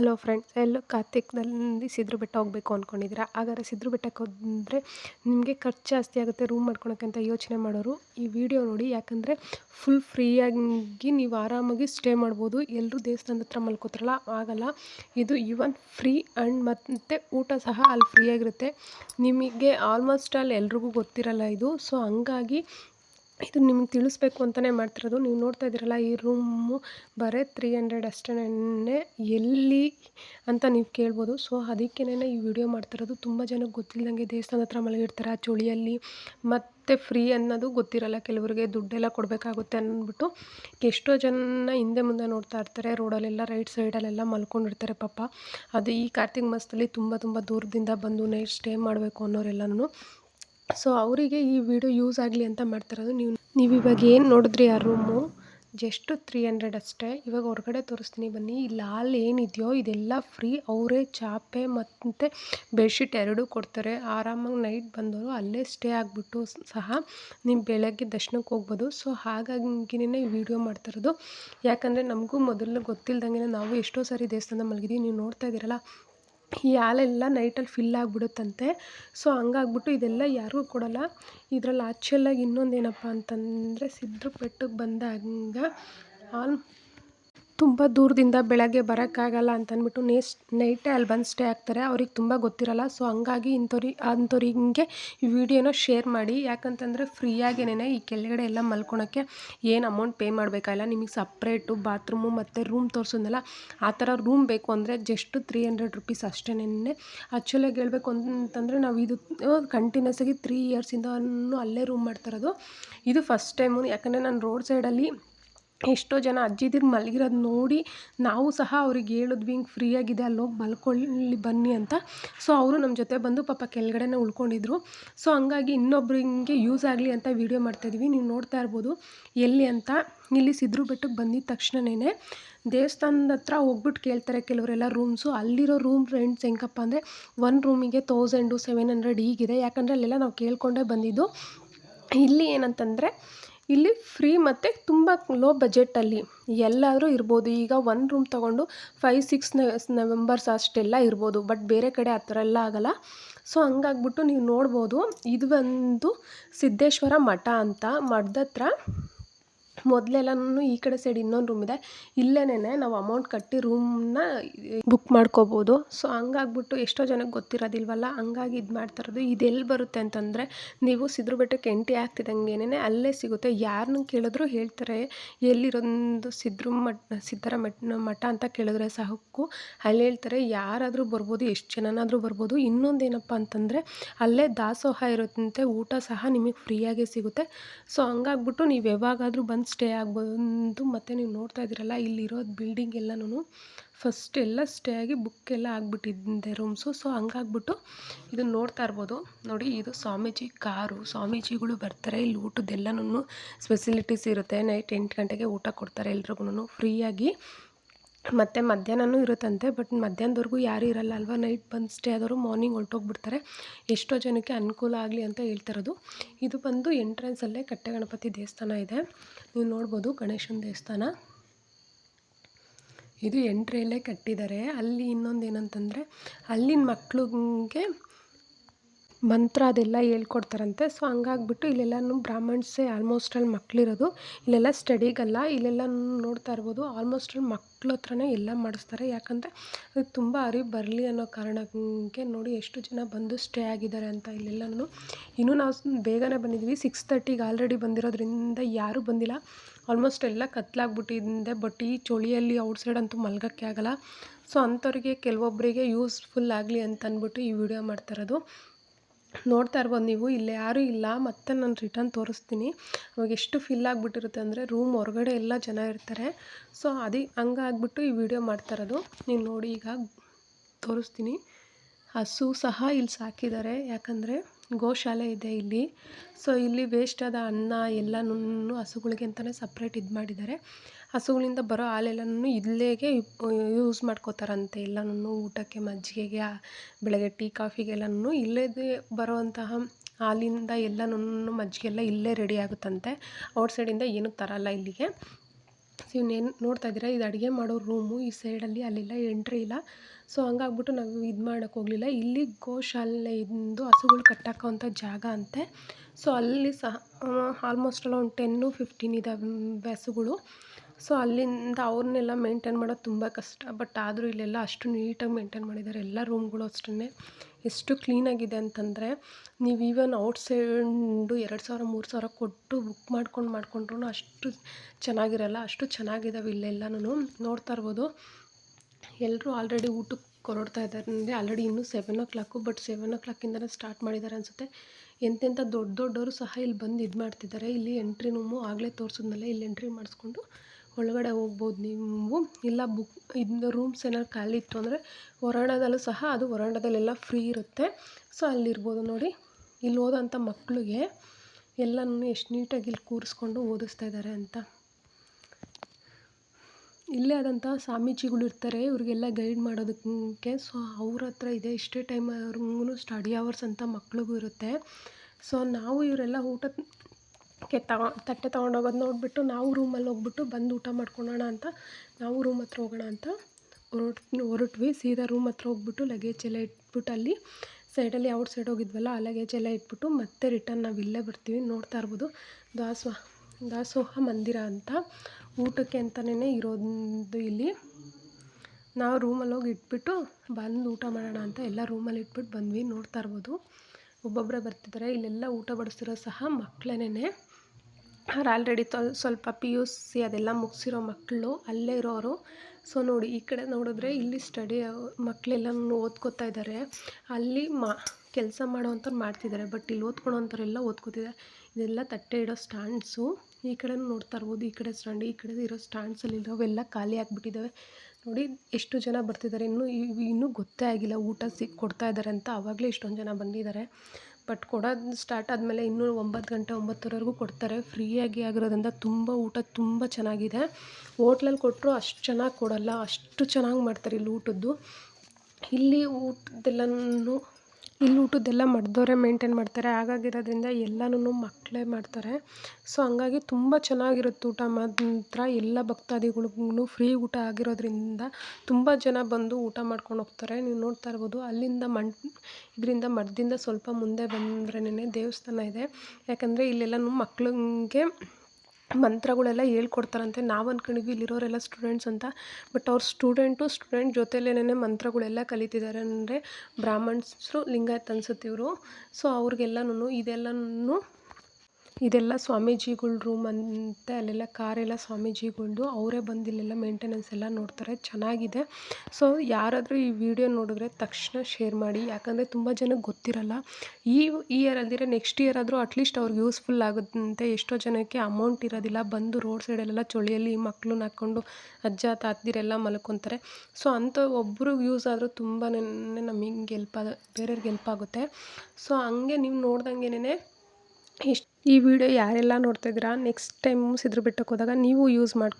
Hello friends ಎಲ್ಲೋ ಕಾರ್ತಿಕ್ದಲ್ಲಿ ಸಿದ್ರು ಬೆಟ್ಟ ಹೋಗಬೇಕು ಅಂದ್ಕೊಂಡಿದ್ದೀರಾ ಹಾಗಾದ್ರೆ ಸಿದ್ರು ಬೆಟ್ಟಕ್ಕೆ ಹೋದರೆ ನಿಮಗೆ ಖರ್ಚು ಜಾಸ್ತಿ ಆಗುತ್ತೆ ರೂಮ್ ಮಾಡ್ಕೊಳಕ್ಕಂತ ಯೋಚನೆ ಮಾಡೋರು. ಈ ವಿಡಿಯೋ ನೋಡಿ, ಯಾಕಂದರೆ ಫುಲ್ ಫ್ರೀಯಾಗಿ ನೀವು ಆರಾಮಾಗಿ ಸ್ಟೇ ಮಾಡ್ಬೋದು. ಎಲ್ಲರೂ ದೇವಸ್ಥಾನದ ಹತ್ರ ಮಲ್ಕೋತಾರಲ್ಲ, ಆಗಲ್ಲ. ಇದು ಈವನ್ ಫ್ರೀ ಆ್ಯಂಡ್ ಮತ್ತು ಊಟ ಸಹ ಅಲ್ಲಿ ಫ್ರೀಯಾಗಿರುತ್ತೆ ನಿಮಗೆ ಆಲ್ಮೋಸ್ಟ್ ಅಲ್ಲಿ ಎಲ್ರಿಗೂ ಗೊತ್ತಿರಲ್ಲ ಇದು. ಸೊ ಹಂಗಾಗಿ ಇದು ನಿಮ್ಗೆ ತಿಳಿಸ್ಬೇಕು ಅಂತಲೇ ಮಾಡ್ತಿರೋದು. ನೀವು ನೋಡ್ತಾ ಇದ್ದೀರಲ್ಲ, ಈ ರೂಮು ಬರೀ ತ್ರೀ ಹಂಡ್ರೆಡ್ ಅಷ್ಟೇ ಎಲ್ಲಿ ಅಂತ ನೀವು ಕೇಳ್ಬೋದು. ಸೊ ಅದಕ್ಕೇನೆ ಈ ವಿಡಿಯೋ ಮಾಡ್ತಿರೋದು. ತುಂಬ ಜನಕ್ಕೆ ಗೊತ್ತಿಲ್ಲದಂಗೆ ದೇವಸ್ಥಾನದ ಹತ್ರ ಮಲಗಿರ್ತಾರೆ ಆ ಚಳಿಯಲ್ಲಿ? ಮತ್ತು ಫ್ರೀ ಅನ್ನೋದು ಗೊತ್ತಿರಲ್ಲ. ಕೆಲವರಿಗೆ ದುಡ್ಡೆಲ್ಲ ಕೊಡಬೇಕಾಗುತ್ತೆ ಅಂದ್ಬಿಟ್ಟು ಎಷ್ಟೋ ಜನ ಹಿಂದೆ ಮುಂದೆ ನೋಡ್ತಾ ಇರ್ತಾರೆ. ರೋಡಲ್ಲೆಲ್ಲ ರೈಟ್ ಸೈಡಲ್ಲೆಲ್ಲ ಮಲ್ಕೊಂಡಿರ್ತಾರೆ ಪಾಪ. ಅದು ಈ ಕಾರ್ತಿಕ ಮಾಸದಲ್ಲಿ ತುಂಬ ತುಂಬ ದೂರದಿಂದ ಬಂದು ನೈಟ್ ಸ್ಟೇ ಮಾಡಬೇಕು ಅನ್ನೋರೆಲ್ಲನೂ. ಸೊ ಅವರಿಗೆ ಈ ವಿಡಿಯೋ ಯೂಸ್ ಆಗಲಿ ಅಂತ ಮಾಡ್ತಿರೋದು ನೀವು. ನೀವು ಇವಾಗ ಏನು ನೋಡಿದ್ರಿ ಆ ರೂಮು? ಜಸ್ಟು ತ್ರೀ ಹಂಡ್ರೆಡ್ ಅಷ್ಟೇ. ಇವಾಗ ಹೊರಗಡೆ ತೋರಿಸ್ತೀನಿ ಬನ್ನಿ. ಇಲ್ಲಿ ಹಾಲ್ ಏನಿದೆಯೋ ಇದೆಲ್ಲ ಫ್ರೀ ಅವರೇ ಚಾಪೆ ಮತ್ತು ಬೆಡ್ಶೀಟ್ ಎರಡೂ ಕೊಡ್ತಾರೆ. ಆರಾಮಾಗಿ ನೈಟ್ ಬಂದವರು ಅಲ್ಲೇ ಸ್ಟೇ ಆಗಿಬಿಟ್ಟು ಸಹ ನಿಮ್ಮ ಬೆಳಗ್ಗೆ ದರ್ಶನಕ್ಕೆ ಹೋಗ್ಬೋದು. ಸೊ ಹಾಗಾಗಿನೇ ಈ ವಿಡಿಯೋ ಮಾಡ್ತಿರೋದು. ಯಾಕಂದರೆ ನಮಗೂ ಮೊದಲು ಗೊತ್ತಿಲ್ದಂಗೆ ನಾವು ಎಷ್ಟೋ ಸಾರಿ ದೇವಸ್ಥಾನ ಮಲಗಿದ್ದೀವಿ ನೀವು ನೋಡ್ತಾ ಇದ್ದೀರಲ್ಲ ಈ ಹಾಲೆಲ್ಲ ನೈಟಲ್ಲಿ ಫಿಲ್ ಆಗಿಬಿಡುತ್ತಂತೆ. ಸೊ ಹಂಗಾಗ್ಬಿಟ್ಟು ಇದೆಲ್ಲ ಯಾರಿಗೂ ಕೊಡೋಲ್ಲ. ಇದ್ರಲ್ಲಿ ಇನ್ನೊಂದು ಏನಪ್ಪ ಅಂತಂದರೆ ಸಿದ್ರ ಬೆಟ್ಟಕ್ಕೆ ಬಂದಾಗ, ಆಲ್ ತುಂಬ ದೂರದಿಂದ ಬೆಳಗ್ಗೆ ಬರೋಕ್ಕಾಗಲ್ಲ ಅಂತ ಅಂದ್ಬಿಟ್ಟು ನೇಸ್ಟ್ ನೈಟೇ ಅಲ್ಲಿ ಬಂದು ಸ್ಟೇ ಆಗ್ತಾರೆ. ಅವ್ರಿಗೆ ತುಂಬ ಗೊತ್ತಿರಲ್ಲ. ಸೊ ಹಂಗಾಗಿ ಇಂಥವ್ರಿಗೆ ಅಂಥವ್ರಿಗೆ ಈ ವಿಡಿಯೋನ ಶೇರ್ ಮಾಡಿ. ಯಾಕಂತಂದರೆ ಫ್ರೀಯಾಗೇನೆ ಈ ಕೆಳಗಡೆ ಎಲ್ಲ ಮಲ್ಕೊಳಕ್ಕೆ ಏನು ಅಮೌಂಟ್ ಪೇ ಮಾಡಬೇಕಾಗಿಲ್ಲ ನಿಮಗೆ ಸಪ್ರೇಟು ಬಾತ್ರೂಮು ಮತ್ತು ರೂಮ್ ತೋರಿಸೋದಲ್ಲ ಆ ಥರ ರೂಮ್ ಬೇಕು ಅಂದರೆ ಜಸ್ಟ್ ತ್ರೀ ಹಂಡ್ರೆಡ್ ರುಪೀಸ್ ಅಷ್ಟೇನೆ ಆ್ಯಕ್ಚುಲಾಗಿ ಹೇಳ್ಬೇಕು ಅಂತಂದರೆ ನಾವು ಇದು ಕಂಟಿನ್ಯೂಸ್ ಆಗಿ ತ್ರೀ ಇಯರ್ಸಿಂದ ಅಲ್ಲೇ ರೂಮ್ ಮಾಡ್ತಾ ಇದು ಫಸ್ಟ್ ಟೈಮು. ಯಾಕಂದರೆ ನಾನು ರೋಡ್ ಸೈಡಲ್ಲಿ ಎಷ್ಟೋ ಜನ ಅಜ್ಜಿದಿರು ಮಲಗಿರೋದು ನೋಡಿ ನಾವು ಸಹ ಅವ್ರಿಗೆ ಹೇಳಿದ್ವಿ, ಹಿಂಗೆ ಫ್ರೀಯಾಗಿದೆ ಅಲ್ಲಿ ಹೋಗಿ ಮಲ್ಕೊಳ್ಳಿ ಬನ್ನಿ ಅಂತ. ಸೊ ಅವರು ನಮ್ಮ ಜೊತೆ ಬಂದು ಪಾಪ ಕೆಳಗಡೆನೇ ಉಳ್ಕೊಂಡಿದ್ರು. ಸೊ ಹಂಗಾಗಿ ಇನ್ನೊಬ್ರಿಗೆ ಯೂಸ್ ಆಗಲಿ ಅಂತ ವೀಡಿಯೋ ಮಾಡ್ತಾಯಿದ್ವಿ ನೀವು ನೋಡ್ತಾ ಇರ್ಬೋದು ಎಲ್ಲಿ ಅಂತ. ಇಲ್ಲಿ ಸಿದ್ರು ಬೆಟ್ಟಕ್ಕೆ ಬಂದಿದ್ದ ತಕ್ಷಣನೇ ದೇವಸ್ಥಾನದ ಹತ್ರ ಹೋಗ್ಬಿಟ್ಟು ಕೇಳ್ತಾರೆ ಕೆಲವರೆಲ್ಲ ರೂಮ್ಸು ಅಲ್ಲಿರೋ ರೂಮ್ ರೆಂಟ್ಸ್ ಹೆಂಗಪ್ಪ ಅಂದರೆ ಒನ್ ರೂಮಿಗೆ ತೌಸಂಡು ಸೆವೆನ್ ಹಂಡ್ರೆಡ್ ಹೀಗಿದೆ ಯಾಕಂದರೆ ಅಲ್ಲೆಲ್ಲ ನಾವು ಕೇಳ್ಕೊಂಡೇ ಬಂದಿದ್ದು. ಇಲ್ಲಿ ಏನಂತಂದರೆ ಇಲ್ಲಿ ಫ್ರೀ ಮತ್ತು ತುಂಬ ಲೋ ಬಜೆಟಲ್ಲಿ ಎಲ್ಲಾದರೂ ಇರ್ಬೋದು. ಈಗ ಒನ್ ರೂಮ್ ತೊಗೊಂಡು ಫೈವ್ ಸಿಕ್ಸ್ ನವೆಂಬರ್ಸ್ ಅಷ್ಟೆಲ್ಲ ಇರ್ಬೋದು. ಬಟ್ ಬೇರೆ ಕಡೆ ಆ ಥರ ಎಲ್ಲ ಆಗೋಲ್ಲ. ಸೊ ಹಂಗಾಗ್ಬಿಟ್ಟು ನೀವು ನೋಡ್ಬೋದು. ಇದು ಒಂದು ಸಿದ್ದೇಶ್ವರ ಮಠ ಅಂತ ಮಠದ ಹತ್ರ ಮೊದಲೆಲ್ಲನೂ ಈ ಕಡೆ ಸೈಡ್ ಇನ್ನೊಂದು ರೂಮ್ ಇದೆ. ಇಲ್ಲೇನೆ ನಾವು ಅಮೌಂಟ್ ಕಟ್ಟಿ ರೂಮ್ನ ಬುಕ್ ಮಾಡ್ಕೋಬೋದು. ಸೊ ಹಂಗಾಗ್ಬಿಟ್ಟು ಎಷ್ಟೋ ಜನಕ್ಕೆ ಗೊತ್ತಿರೋದಿಲ್ವಲ್ಲ? ಹಂಗಾಗಿ ಇದು ಮಾಡ್ತಾ ಇರೋದು. ಇದು ಎಲ್ಲಿ ಬರುತ್ತೆ ಅಂತಂದರೆ, ನೀವು ಸಿದ್ರ ಬೆಟ್ಟಕ್ಕೆ ಎಂಟಿ ಏನೇನೆ ಅಲ್ಲೇ ಸಿಗುತ್ತೆ. ಯಾರನ್ನ ಕೇಳಿದ್ರು ಹೇಳ್ತಾರೆ. ಎಲ್ಲಿರೊಂದು ಸಿದ್ರು ಮಠ ಸಿದ್ದರ ಮಠ ಮಠ ಅಂತ ಕೇಳಿದ್ರೆ ಸಾಕು. ಅಲ್ಲಿ ಹೇಳ್ತಾರೆ, ಯಾರಾದರೂ ಬರ್ಬೋದು, ಎಷ್ಟು ಜನನಾದರೂ ಬರ್ಬೋದು. ಇನ್ನೊಂದು ಏನಪ್ಪ ಅಂತಂದರೆ, ಅಲ್ಲೇ ದಾಸೋಹ ಇರುತ್ತಂತೆ, ಊಟ ಸಹ ನಿಮಗೆ ಫ್ರೀಯಾಗೇ ಸಿಗುತ್ತೆ. ಸೊ ಹಂಗಾಗ್ಬಿಟ್ಟು ನೀವು ಯಾವಾಗಾದರೂ ಬಂದು ಸ್ಟೇ ಆಗ್ಬೋದು ಮತ್ತು ನೀವು ನೋಡ್ತಾ ಇದ್ದೀರಲ್ಲ, ಇಲ್ಲಿರೋದು ಬಿಲ್ಡಿಂಗ್ ಎಲ್ಲನೂ ಫಸ್ಟ್ ಎಲ್ಲ ಸ್ಟೇ ಆಗಿ ಬುಕ್ ಎಲ್ಲ ಆಗಿಬಿಟ್ಟಿದ್ದೆ ರೂಮ್ಸು ಸೊ ಹಂಗಾಗ್ಬಿಟ್ಟು ಇದನ್ನು ನೋಡ್ತಾ ಇರ್ಬೋದು. ನೋಡಿ, ಇದು ಸ್ವಾಮೀಜಿ ಕಾರು. ಸ್ವಾಮೀಜಿಗಳು ಬರ್ತಾರೆ, ಇಲ್ಲಿ ಊಟದ್ದೆಲ್ಲನೂ ಫೆಸಿಲಿಟೀಸ್ ಇರುತ್ತೆ. ನೈಟ್ ಎಂಟು ಗಂಟೆಗೆ ಊಟ ಕೊಡ್ತಾರೆ ಎಲ್ರಿಗೂ ಫ್ರೀಯಾಗಿ ಮತ್ತು ಮಧ್ಯಾಹ್ನವೂ ಇರುತ್ತಂತೆ, ಬಟ್ ಮಧ್ಯಾಹ್ನದವರೆಗೂ ಯಾರೂ ಇರಲ್ಲ ಅಲ್ವಾ? ನೈಟ್ ಬಂದು ಸ್ಟೇ ಆದವರು ಮಾರ್ನಿಂಗ್ ಹೊರ್ಟೋಗ್ಬಿಡ್ತಾರೆ. ಎಷ್ಟೋ ಜನಕ್ಕೆ ಅನುಕೂಲ ಆಗಲಿ ಅಂತ ಹೇಳ್ತಿರೋದು. ಇದು ಬಂದು ಎಂಟ್ರೆನ್ಸಲ್ಲೇ ಕಟ್ಟೆ ಗಣಪತಿ ದೇವಸ್ಥಾನ ಇದೆ. ನೀವು ನೋಡ್ಬೋದು ಗಣೇಶನ ದೇವಸ್ಥಾನ. ಇದು ಎಂಟ್ರಿಯಲ್ಲೇ ಕಟ್ಟಿದ್ದಾರೆ. ಅಲ್ಲಿ ಇನ್ನೊಂದು ಏನಂತಂದರೆ ಅಲ್ಲಿನ ಮಕ್ಳಿಗೆ ಮಂತ್ರ ಅದೆಲ್ಲ ಹೇಳ್ಕೊಡ್ತಾರಂತೆ. ಸೊ ಹಂಗಾಗ್ಬಿಟ್ಟು ಇಲ್ಲೆಲ್ಲನೂ ಬ್ರಾಹ್ಮಣ್ಸೇ ಆಲ್ಮೋಸ್ಟ್ ಅಲ್ಲಿ ಮಕ್ಕಳಿರೋದು ಇಲ್ಲೆಲ್ಲ ಸ್ಟಡಿಗಲ್ಲ ಇಲ್ಲೆಲ್ಲ ನೋಡ್ತಾ ಇರ್ಬೋದು. ಆಲ್ಮೋಸ್ಟ್ ಅಲ್ಲಿ ಮಕ್ಳ ಹತ್ರನೇ ಎಲ್ಲ ಮಾಡಿಸ್ತಾರೆ. ಯಾಕಂದರೆ ತುಂಬ ಅರಿವು ಬರಲಿ ಅನ್ನೋ ಕಾರಣಕ್ಕೆ ನೋಡಿ ಎಷ್ಟು ಜನ ಬಂದು ಸ್ಟೇ ಆಗಿದ್ದಾರೆ ಅಂತ ಇಲ್ಲೆಲ್ಲನೂ. ಇನ್ನೂ ನಾವು ಬೇಗನೆ ಬಂದಿದ್ವಿ ಸಿಕ್ಸ್ ತರ್ಟಿಗೆ ಆಲ್ರೆಡಿ ಬಂದಿರೋದ್ರಿಂದ ಯಾರೂ ಬಂದಿಲ್ಲ. ಆಲ್ಮೋಸ್ಟ್ ಎಲ್ಲ ಕತ್ಲಾಗ್ಬಿಟ್ಟಿದೆ. ಬಟ್ ಈ ಚಳಿಯಲ್ಲಿ ಔಟ್ಸೈಡ್ ಅಂತೂ ಮಲ್ಗೋಕ್ಕೆ ಆಗಲ್ಲ. ಸೊ ಅಂಥವ್ರಿಗೆ ಕೆಲವೊಬ್ಬರಿಗೆ ಯೂಸ್ಫುಲ್ ಆಗಲಿ ಅಂತ ಅಂದ್ಬಿಟ್ಟು ಈ ವಿಡಿಯೋ ಮಾಡ್ತಾಯಿರೋದು ನೋಡ್ತಾ ಇರ್ಬೋದು ನೀವು, ಇಲ್ಲಿ ಯಾರೂ ಇಲ್ಲ, ಮತ್ತೆ ನಾನು ರಿಟರ್ನ್ ತೋರಿಸ್ತೀನಿ. ಅವಾಗ ಎಷ್ಟು ಫಿಲ್ ಆಗಿಬಿಟ್ಟಿರುತ್ತೆ ಅಂದರೆ ರೂಮ್ ಹೊರಗಡೆ ಎಲ್ಲ ಜನ ಇರ್ತಾರೆ. ಸೊ ಅದೇ ಹಂಗಾಗ್ಬಿಟ್ಟು ಈ ವಿಡಿಯೋ ಮಾಡ್ತಾ ಇರೋದು. ನೀವು ನೋಡಿ ಈಗ ತೋರಿಸ್ತೀನಿ. ಹಸು ಸಹ ಇಲ್ಲಿ ಸಾಕಿದ್ದಾರೆ. ಯಾಕಂದರೆ ಗೋಶಾಲೆ ಇದೆ ಇಲ್ಲಿ. ಸೊ ಇಲ್ಲಿ ವೇಸ್ಟ್ ಆದ ಅನ್ನ ಎಲ್ಲನೂ ಹಸುಗಳಿಗೆ ಅಂತಲೇ ಸಪ್ರೇಟ್ ಇದು ಮಾಡಿದ್ದಾರೆ ಹಸುಗಳಿಂದ ಬರೋ ಹಾಲೆಲ್ಲನೂ ಇಲ್ಲೇಗೆ ಯೂಸ್ ಮಾಡ್ಕೋತಾರಂತೆ. ಎಲ್ಲನೂ ಊಟಕ್ಕೆ, ಮಜ್ಜಿಗೆಗೆ ಬೆಳಗ್ಗೆ ಟೀ, ಕಾಫಿಗೆಲ್ಲನೂ ಇಲ್ಲೇದೇ ಬರುವಂತಹ ಹಾಲಿಂದ ಎಲ್ಲನೂ ಮಜ್ಜಿಗೆ ಎಲ್ಲ ಇಲ್ಲೇ ರೆಡಿ ಆಗುತ್ತಂತೆ. ಔಟ್ ಸೈಡಿಂದ ಏನೂ ತರಲ್ಲ ಇಲ್ಲಿಗೆ. ಸೊ ಇವನ್ನೇನು ನೋಡ್ತಾ ಇದ್ದೀರಾ? ಇದು ಅಡುಗೆ ಮಾಡೋ ರೂಮು. ಈ ಸೈಡಲ್ಲಿ ಅಲ್ಲೆಲ್ಲ ಎಂಟ್ರಿ ಇಲ್ಲ. ಸೊ, ಹಂಗಾಗ್ಬಿಟ್ಟು ನಾವು ಇದು ಮಾಡೋಕ್ಕೆ ಹೋಗಲಿಲ್ಲ. ಇಲ್ಲಿ ಗೋಶಾಲೆ ಇಂದು ಹಸುಗಳು ಕಟ್ಟಾಕೋವಂಥ ಜಾಗ ಅಂತೆ. ಸೊ, ಅಲ್ಲಿ ಸಹ ಆಲ್ಮೋಸ್ಟ್ ಅಲ್ಲ ಒಂದು ಟೆನ್ನು ಫಿಫ್ಟೀನ್ ಇದ್ದಾವೆ ಹಸುಗಳು. ಸೊ ಅಲ್ಲಿಂದ ಅವ್ರನ್ನೆಲ್ಲ ಮೇಂಟೈನ್ ಮಾಡೋದು ತುಂಬ ಕಷ್ಟ. ಬಟ್ ಆದರೂ ಇಲ್ಲೆಲ್ಲ ಅಷ್ಟು ನೀಟಾಗಿ ಮೇಂಟೈನ್ ಮಾಡಿದ್ದಾರೆ. ಎಲ್ಲ ರೂಮ್ಗಳು ಅಷ್ಟೇ ಎಷ್ಟು ಕ್ಲೀನಾಗಿದೆ ಅಂತಂದರೆ, ನೀವು ಈವನ್ ಔಟ್ಸೈಡು ಎರಡು ಸಾವಿರ, ಮೂರು ಸಾವಿರ ಕೊಟ್ಟು ಬುಕ್ ಮಾಡ್ಕೊಂಡು ಮಾಡ್ಕೊಂಡ್ರೂ ಅಷ್ಟು ಚೆನ್ನಾಗಿರಲ್ಲ. ಅಷ್ಟು ಚೆನ್ನಾಗಿದ್ದಾವೆ ಇಲ್ಲೆಲ್ಲನೂ ನೋಡ್ತಾ ಇರ್ಬೋದು. ಎಲ್ಲರೂ ಆಲ್ರೆಡಿ ಊಟಕ್ಕೆ ಹೊರಡ್ತಾ ಇದ್ದಾರೆ. ಅಂದರೆ ಆಲ್ರೆಡಿ ಇನ್ನೂ seven o'clock but seven ಓ ಕ್ಲಾಕಿಂದನೇ ಸ್ಟಾರ್ಟ್ ಮಾಡಿದ್ದಾರೆ ಅನಿಸುತ್ತೆ. ಎಂತೆಂಥ ದೊಡ್ಡ ದೊಡ್ಡವರು ಸಹ ಇಲ್ಲಿ ಬಂದು ಇದು ಮಾಡ್ತಿದ್ದಾರೆ ಇಲ್ಲಿ ಎಂಟ್ರಿ ರೂಮು ಆಗಲೇ ತೋರಿಸಿದ್ನಲ್ಲ. ಇಲ್ಲಿ ಎಂಟ್ರಿ ಮಾಡಿಸ್ಕೊಂಡು ಒಳಗಡೆ ಹೋಗ್ಬೋದು ನೀವು. ಇಲ್ಲ ಬುಕ್ ಇದು ರೂಮ್ಸ್ ಏನಾದ್ರು ಖಾಲಿ ಇತ್ತು ಅಂದರೆ ವರಾಂಡದಲ್ಲೂ ಸಹ ಅದು ವರಾಂಡದಲ್ಲೆಲ್ಲ ಫ್ರೀ ಇರುತ್ತೆ. ಸೊ ಅಲ್ಲಿರ್ಬೋದು ನೋಡಿ. ಇಲ್ಲಿ ಓದೋಂಥ ಮಕ್ಕಳಿಗೆ ಎಲ್ಲನೂ ಎಷ್ಟು ನೀಟಾಗಿ ಇಲ್ಲಿ ಕೂರಿಸ್ಕೊಂಡು ಓದಿಸ್ತಾ ಇದ್ದಾರೆ ಅಂತ. ಇಲ್ಲೇ ಆದಂಥ ಸ್ವಾಮೀಜಿಗಳು ಇರ್ತಾರೆ, ಇವ್ರಿಗೆಲ್ಲ ಗೈಡ್ ಮಾಡೋದಕ್ಕೆ. ಸೊ ಅವ್ರ ಹತ್ರ ಇದೆ, ಇಷ್ಟೇ ಟೈಮ್ ಅವ್ರಿಗೂ ಸ್ಟಡಿ ಅವರ್ಸ್ ಅಂತ ಮಕ್ಳಿಗೂ ಇರುತ್ತೆ. ಸೊ ನಾವು ಇವರೆಲ್ಲ ಊಟಕ್ಕೆ ತಗೊ, ತಟ್ಟೆ ತೊಗೊಂಡೋಗೋದು ನೋಡಿಬಿಟ್ಟು ನಾವು ರೂಮಲ್ಲಿ ಹೋಗ್ಬಿಟ್ಟು ಬಂದು ಊಟ ಮಾಡ್ಕೊಳೋಣ ಅಂತ, ನಾವು ರೂಮ್ ಹತ್ರ ಹೋಗೋಣ ಅಂತ ಹೊರಟ್, ಹೊರಟ್ವಿ. ಸೀದಾ ರೂಮ್ ಹತ್ರ ಹೋಗ್ಬಿಟ್ಟು ಲಗೇಜ್ ಎಲ್ಲ ಇಟ್ಬಿಟ್ಟು ಅಲ್ಲಿ ಸೈಡಲ್ಲಿ ಔಟ್ ಸೈಡ್ ಹೋಗಿದ್ವಲ್ಲ, ಆ ಲಗೇಜ್ ಎಲ್ಲ ಇಟ್ಬಿಟ್ಟು ಮತ್ತೆ ರಿಟರ್ನ್ ನಾವು ಇಲ್ಲೇ ಬರ್ತೀವಿ. ನೋಡ್ತಾ ಇರ್ಬೋದು. ದಾಸೋಹ ದಾಸೋಹ ಮಂದಿರ ಅಂತ ಊಟಕ್ಕೆ ಅಂತಲೇ ಇರೋದು ಇಲ್ಲಿ. ನಾವು ರೂಮಲ್ಲಿ ಹೋಗಿ ಇಟ್ಬಿಟ್ಟು ಬಂದು ಊಟ ಮಾಡೋಣ ಅಂತ ಎಲ್ಲ ರೂಮಲ್ಲಿ ಇಟ್ಬಿಟ್ಟು ಬಂದ್ವಿ. ನೋಡ್ತಾ ಇರ್ಬೋದು. ಒಬ್ಬೊಬ್ಬರೇ ಬರ್ತಿದ್ದಾರೆ. ಇಲ್ಲೆಲ್ಲ ಊಟ ಬಡಿಸ್ತಿರೋ ಸಹ ಮಕ್ಕಳೇನೆ ಅವ್ರು ಆಲ್ರೆಡಿ ತೊ, ಸ್ವಲ್ಪ ಪಿ ಯು ಸಿ ಅದೆಲ್ಲ ಮುಗಿಸಿರೋ ಮಕ್ಕಳು ಅಲ್ಲೇ ಇರೋರು. ಸೊ ನೋಡಿ, ಈ ಕಡೆ ನೋಡಿದ್ರೆ ಇಲ್ಲಿ ಸ್ಟಡಿ ಮಕ್ಕಳೆಲ್ಲ ಓದ್ಕೋತಾ ಇದ್ದಾರೆ ಅಲ್ಲಿ ಮಾ, ಕೆಲಸ ಮಾಡೋವಂಥವ್ರು ಮಾಡ್ತಿದ್ದಾರೆ ಬಟ್ ಇಲ್ಲಿ ಓದ್ಕೊಳೋಂಥವ್ರೆಲ್ಲ ಓದ್ಕೋತಿದ್ದಾರೆ ಇದೆಲ್ಲ ತಟ್ಟೆ ಇಡೋ ಸ್ಟ್ಯಾಂಡ್ಸು ಈ ಕಡೆನೂ ನೋಡ್ತಾ ಇರ್ಬೋದು, ಈ ಕಡೆ ಸ್ಟ್ಯಾಂಡ್ ಈ ಕಡೆ ಇರೋ ಸ್ಟ್ಯಾಂಡ್ಸಲ್ಲಿ ಇರೋವೆಲ್ಲ ಖಾಲಿ ಆಗಿಬಿಟ್ಟಿದ್ದಾವೆ ನೋಡಿ, ಎಷ್ಟು ಜನ ಬರ್ತಿದ್ದಾರೆ ಇನ್ನೂ ಇನ್ನೂ ಗೊತ್ತೇ ಆಗಿಲ್ಲ ಊಟ ಸಿಕ್ಕಿ ಕೊಡ್ತಾ ಇದ್ದಾರೆ ಅಂತ. ಆವಾಗಲೇ ಇಷ್ಟೊಂದು ಜನ ಬಂದಿದ್ದಾರೆ ಬಟ್ ಕೊಡೋದು ಸ್ಟಾರ್ಟ್ ಆದಮೇಲೆ ಇನ್ನೂ ಒಂಬತ್ತು ಗಂಟೆ ಒಂಬತ್ತರವರೆಗೂ ಕೊಡ್ತಾರೆ. ಫ್ರೀಯಾಗಿ ಆಗಿರೋದ್ರಿಂದ ತುಂಬ ಊಟ ತುಂಬ ಚೆನ್ನಾಗಿದೆ. ಓಟ್ಲಲ್ಲಿ ಕೊಟ್ಟರು ಅಷ್ಟು ಚೆನ್ನಾಗಿ ಕೊಡೋಲ್ಲ. ಅಷ್ಟು ಚೆನ್ನಾಗಿ ಮಾಡ್ತಾರೆ ಇಲ್ಲಿ ಊಟದ್ದು. ಇಲ್ಲಿ ಊಟದ್ದೆಲ್ಲನೂ ಇಲ್ಲಿ ಊಟದ್ದೆಲ್ಲ ಮಡ್ದವರೇ ಮೇಂಟೈನ್ ಮಾಡ್ತಾರೆ. ಹಾಗಾಗಿರೋದ್ರಿಂದ ಎಲ್ಲನೂ ಮಕ್ಕಳೇ ಮಾಡ್ತಾರೆ. ಸೊ ಹಂಗಾಗಿ ತುಂಬ ಚೆನ್ನಾಗಿರುತ್ತೆ ಊಟ. ಮಾತ್ರ ಎಲ್ಲ ಭಕ್ತಾದಿಗಳಿಗೂ ಫ್ರೀ ಊಟ ಆಗಿರೋದ್ರಿಂದ ತುಂಬ ಜನ ಬಂದು ಊಟ ಮಾಡ್ಕೊಂಡು ಹೋಗ್ತಾರೆ. ನೀವು ನೋಡ್ತಾ ಇರ್ಬೋದು, ಅಲ್ಲಿಂದ ಮಣ್, ಇದರಿಂದ ಮಠದಿಂದ ಸ್ವಲ್ಪ ಮುಂದೆ ಬಂದ್ರೇನೆ ದೇವಸ್ಥಾನ ಇದೆ. ಯಾಕಂದರೆ ಇಲ್ಲೆಲ್ಲನೂ ಮಕ್ಳಿಗೆ ಮಂತ್ರಗಳೆಲ್ಲ ಹೇಳ್ಕೊಡ್ತಾರಂತೆ. ನಾವು ಅಂದ್ಕೊಂಡಿದ್ವಿ ಇಲ್ಲಿರೋರೆಲ್ಲ ಸ್ಟೂಡೆಂಟ್ಸ್ ಅಂತ. ಬಟ್ ಅವ್ರು ಸ್ಟೂಡೆಂಟು ಸ್ಟೂಡೆಂಟ್ ಜೊತೆಲೇನೇ ಮಂತ್ರಗಳೆಲ್ಲ ಕಲಿತಿದ್ದಾರೆ. ಅಂದರೆ ಬ್ರಾಹ್ಮಣ್ಸರು ಲಿಂಗಾಯತ್ ಅನ್ಸುತ್ತೆ ಇವರು ಸೊ ಅವ್ರಿಗೆಲ್ಲನೂ ಇದೆಲ್ಲನೂ ಇದೆಲ್ಲ ಸ್ವಾಮೀಜಿಗಳ ರೂಮ್ ಅಂತೆ ಅಲ್ಲೆಲ್ಲ ಕಾರೆಲ್ಲ ಸ್ವಾಮೀಜಿಗಳ್ದು ಅವರೇ ಬಂದು ಇಲ್ಲೆಲ್ಲ ಮೇಂಟೆನೆನ್ಸ್ ಎಲ್ಲ ನೋಡ್ತಾರೆ, ಚೆನ್ನಾಗಿದೆ. ಸೊ ಯಾರಾದರೂ ಈ ವಿಡಿಯೋ ನೋಡಿದ್ರೆ ತಕ್ಷಣ ಶೇರ್ ಮಾಡಿ, ಯಾಕಂದರೆ ತುಂಬ ಜನಕ್ಕೆ ಗೊತ್ತಿರಲ್ಲ. ಈ ಇಯರ್ ಅಲ್ದಿರ ನೆಕ್ಸ್ಟ್ ಇಯರ್ ಆದರೂ ಅಟ್ಲೀಸ್ಟ್ ಅವ್ರಿಗೆ ಯೂಸ್ಫುಲ್ ಆಗುತ್ತಂತೆ. ಎಷ್ಟೋ ಜನಕ್ಕೆ ಅಮೌಂಟ್ ಇರೋದಿಲ್ಲ. ಬಂದು ರೋಡ್ ಸೈಡಲ್ಲೆಲ್ಲ ಚಳಿಯಲ್ಲಿ ಮಕ್ಳನ್ನ ಹಾಕ್ಕೊಂಡು ಅಜ್ಜ, ತಾತದಿರೆಲ್ಲ ಮಲ್ಕೊತಾರೆ. ಸೊ ಅಂಥ ಒಬ್ರಿಗೆ ಯೂಸ್ ಆದರೂ ತುಂಬಾ ನಮಗೆ ಹೆಲ್ಪ್ ಆದ, ಬೇರೆಯವ್ರಿಗೆ ಹೆಲ್ಪ್ ಆಗುತ್ತೆ. ಸೊ ಹಂಗೆ ನೀವು ನೋಡ್ದಂಗೆನೆ ಇಷ್ಟು ಈ ವಿಡಿಯೋ ಯಾರೆಲ್ಲ ನೋಡ್ತಾ ಇದ್ದೀರಾ ನೆಕ್ಸ್ಟ್ ಟೈಮ್ ಸಿದ್ರ ಬೆಟ್ಟಕ್ಕೆ ಹೋದಾಗ ನೀವು ಯೂಸ್ ಮಾಡಿ